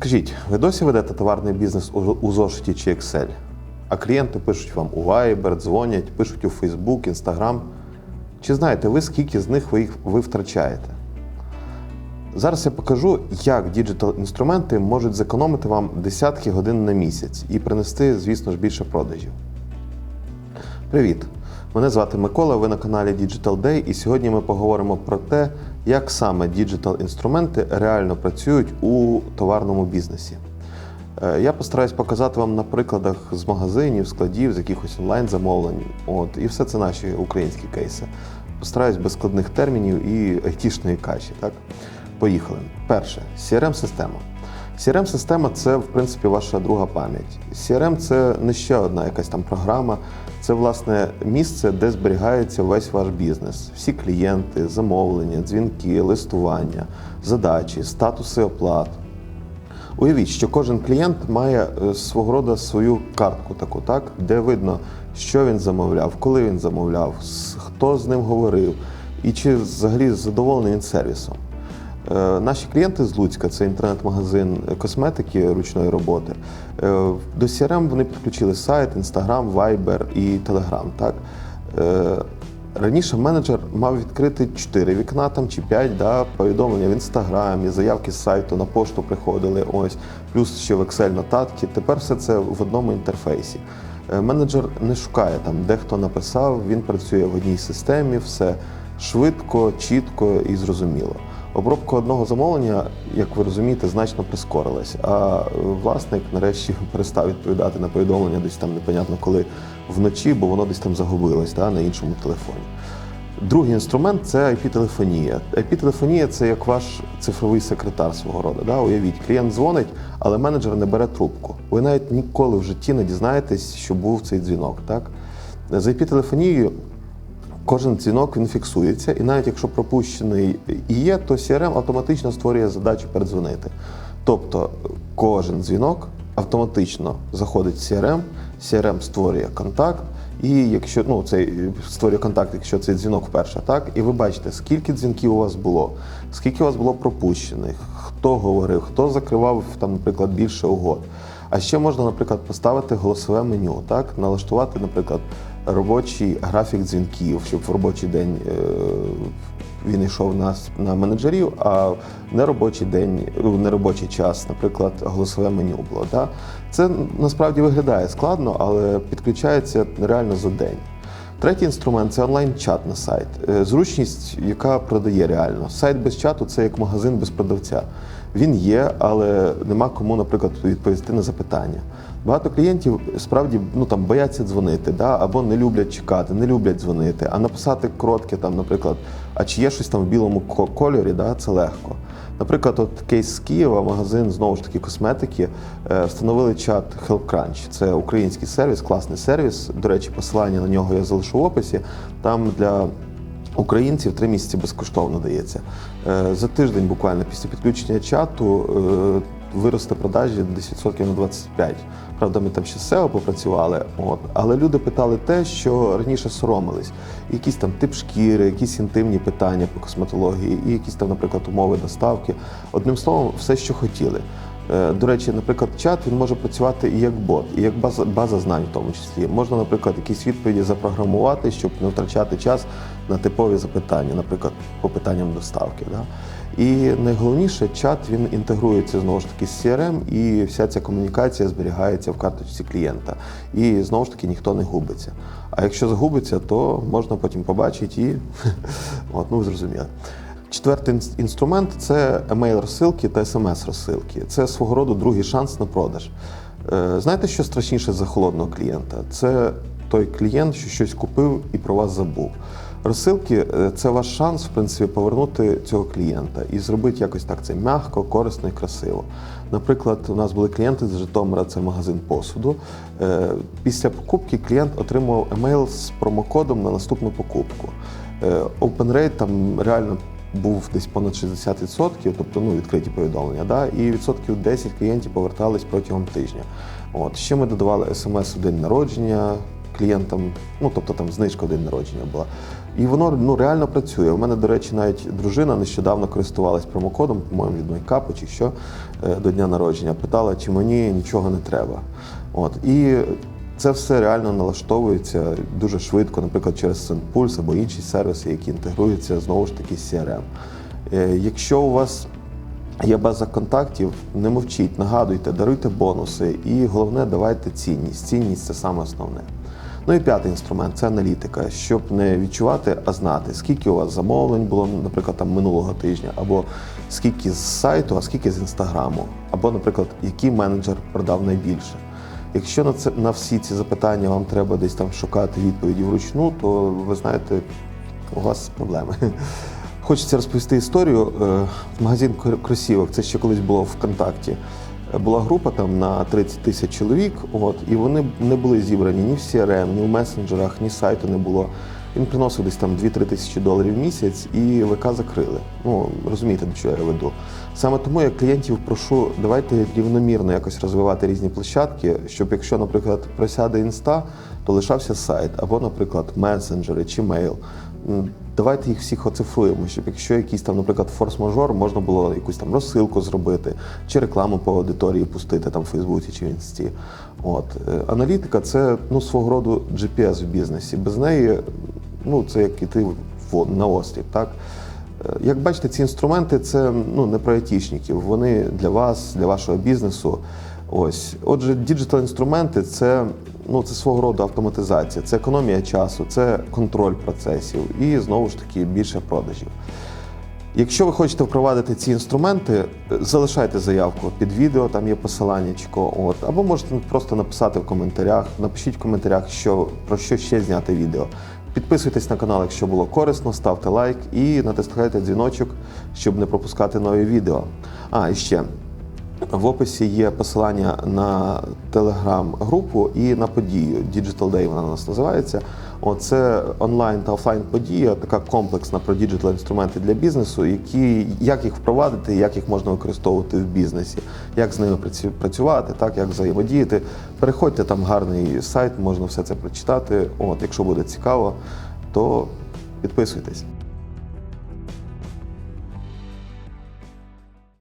Скажіть, ви досі ведете товарний бізнес у, зошиті чи Excel? А клієнти пишуть вам у Viber, дзвонять, пишуть у Facebook, Instagram. Чи знаєте ви, скільки з них ви їх ви втрачаєте? Зараз я покажу, як діджитал-інструменти можуть зекономити вам десятки годин на місяць і принести, звісно ж, більше продажів. Привіт! Мене звати Микола, ви на каналі Digital Day, і сьогодні ми поговоримо про те, як саме діджитал-інструменти реально працюють у товарному бізнесі. Е, Я постараюсь показати вам на прикладах з магазинів, складів, з якихось онлайн-замовлень. От, і все це наші українські кейси. Постараюсь без складних термінів і айтішної каші. Так? Поїхали. Перше CRM-система. CRM-система це, в принципі, ваша друга пам'ять. CRM це не ще одна якась там програма, це власне місце, де зберігається весь ваш бізнес. Всі клієнти, замовлення, дзвінки, листування, задачі, статуси оплат. Уявіть, що кожен клієнт має е, свого роду свою картку таку, так, де видно, що він замовляв, коли він замовляв, хто з ним говорив, і чи взагалі задоволений він сервісом. Е, Наші клієнти з Луцька, це інтернет-магазин косметики ручної роботи. е, До CRM вони підключили сайт, Instagram, Viber і Telegram. Так? Е, Раніше менеджер мав відкрити 4 вікна там чи 5 да, повідомлення в інстаграмі, заявки з сайту на пошту приходили, ось, плюс ще в Excel нотатки. Тепер все це в одному інтерфейсі. Менеджер не шукає там, де хто написав, він працює в одній системі, все швидко, чітко і зрозуміло. Обробка одного замовлення, як ви розумієте, значно прискорилась. А е, власник нарешті перестав відповідати на повідомлення десь там непонятно коли вночі, бо воно десь там загубилось да, на іншому телефоні. Другий інструмент це IP-телефонія. IP-телефонія це як ваш цифровий секретар свого роду. Да? Уявіть, клієнт дзвонить, але менеджер не бере трубку. Ви навіть ніколи в житті не дізнаєтесь, що був цей дзвінок. Так? За IP-телефонією Кожен дзвінок він фіксується, і навіть якщо пропущений і є, то CRM автоматично створює задачу передзвонити. Тобто кожен дзвінок автоматично заходить в CRM, CRM створює контакт, і якщо ну цей створює контакт, якщо цей дзвінок вперше, так і ви бачите, скільки дзвінків у вас було, скільки у вас було пропущених, хто говорив, хто закривав там, наприклад, більше угод. А ще можна, наприклад, поставити голосове меню, так налаштувати, наприклад, робочий графік дзвінків, щоб в робочий день е, він йшов на, на менеджерів, а неробочий день, в неробочий час, наприклад, голосове меню було. Да? Це насправді виглядає складно, але підключається реально за день. Третій інструмент це онлайн-чат на сайт. Е, Зручність, яка продає реально. Сайт без чату це як магазин без продавця. Він є, але нема кому, наприклад, відповісти на запитання. Багато клієнтів справді ну там бояться дзвонити, да? або не люблять чекати, не люблять дзвонити. А написати коротке, там, наприклад, а чи є щось там в білому кольорі, да? це легко. Наприклад, от кейс з Києва, магазин знову ж таки косметики, е, встановили чат HelpCrunch. Це український сервіс, класний сервіс. До речі, посилання на нього я залишу в описі. Там для українців три місяці безкоштовно дається. Е, За тиждень, буквально після підключення чату, е, виросте продажі 10% на 25%. Правда, ми там ще SEO попрацювали. От. Але люди питали те, що раніше соромились. Якісь там тип шкіри, якісь інтимні питання по косметології, і якісь там, наприклад, умови доставки. Одним словом, все, що хотіли. Е, До речі, наприклад, чат він може працювати і як бот, і як база, база знань, в тому числі. Можна, наприклад, якісь відповіді запрограмувати, щоб не втрачати час на типові запитання, наприклад, по питанням доставки. Да? І найголовніше, чат він інтегрується знову ж таки з CRM, і вся ця комунікація зберігається в карточці клієнта. І знову ж таки ніхто не губиться. А якщо загубиться, то можна потім побачити і от, ну, ви зрозуміли. Четвертий інс- інструмент це емейл розсилки та смс розсилки. Це свого роду другий шанс на продаж. Е, Знаєте, що страшніше за холодного клієнта? Це той клієнт, що щось купив і про вас забув. Розсилки е, це ваш шанс, в принципі, повернути цього клієнта і зробити якось так це м'яко, корисно і красиво. Наприклад, у нас були клієнти з Житомира, це магазин посуду. Е, Після покупки клієнт отримав емейл з промокодом на наступну покупку. Open rate там реально був десь понад 60%, тобто ну, відкриті повідомлення. Да? І відсотків 10 клієнтів повертались протягом тижня. От. Ще ми додавали смс у день народження клієнтам, ну тобто там знижка в день народження була. І воно ну, реально працює. У мене, до речі, навіть дружина нещодавно користувалась промокодом, по-моєму, від Майкапу чи що е, до дня народження. Питала, чи мені нічого не треба. От. І це все реально налаштовується дуже швидко, наприклад, через SendPulse або інші сервіси, які інтегруються знову ж таки з CRM. Е, Якщо у вас є база контактів, не мовчіть, нагадуйте, даруйте бонуси і головне, давайте цінність. Цінність це саме основне. Ну і п'ятий інструмент це аналітика, щоб не відчувати, а знати, скільки у вас замовлень було, наприклад, там минулого тижня, або скільки з сайту, а скільки з інстаграму, або, наприклад, який менеджер продав найбільше. Якщо на це на всі ці запитання вам треба десь там шукати відповіді вручну, то ви знаєте, у вас проблеми. Хочеться розповісти історію. Е, магазин кр- кросівок, це ще колись було ВКонтакті. Була група там на 30 тисяч чоловік, от, і вони не були зібрані ні в CRM, ні в месенджерах, ні сайту не було. Він приносив десь там 2-3 тисячі доларів в місяць і ВК закрили. Ну, розумієте, до чого я веду. Саме тому я клієнтів прошу, давайте рівномірно якось розвивати різні площадки, щоб якщо, наприклад, просяде інста, то лишався сайт, або, наприклад, месенджери чи мейл. Давайте їх всіх оцифруємо, щоб якщо якийсь там, наприклад, форс-мажор, можна було якусь там розсилку зробити, чи рекламу по аудиторії пустити там в Фейсбуці чи в Інсті. От Е, аналітика це ну свого роду GPS в бізнесі. Без неї ну це як іти на острів. Так Е, як бачите, ці інструменти це ну не про айтішників. Вони для вас, для вашого бізнесу. Ось, отже, діджитал інструменти це ну це свого роду автоматизація, це економія часу, це контроль процесів і знову ж таки більше продажів. Якщо ви хочете впровадити ці інструменти, е, залишайте заявку під відео, там є посилання, от, або можете просто написати в коментарях. Напишіть в коментарях, що, про що ще зняти відео. Підписуйтесь на канал, якщо було корисно, ставте лайк і натискайте дзвіночок, щоб не пропускати нові відео. А, і ще. В описі є посилання на телеграм-групу і на подію Digital Day вона у нас називається. Оце онлайн та офлайн подія, така комплексна про діджитал інструменти для бізнесу, які як їх впровадити, як їх можна використовувати в бізнесі, як з ними працювати, так як взаємодіяти. Переходьте там гарний сайт, можна все це прочитати. От, якщо буде цікаво, то підписуйтесь.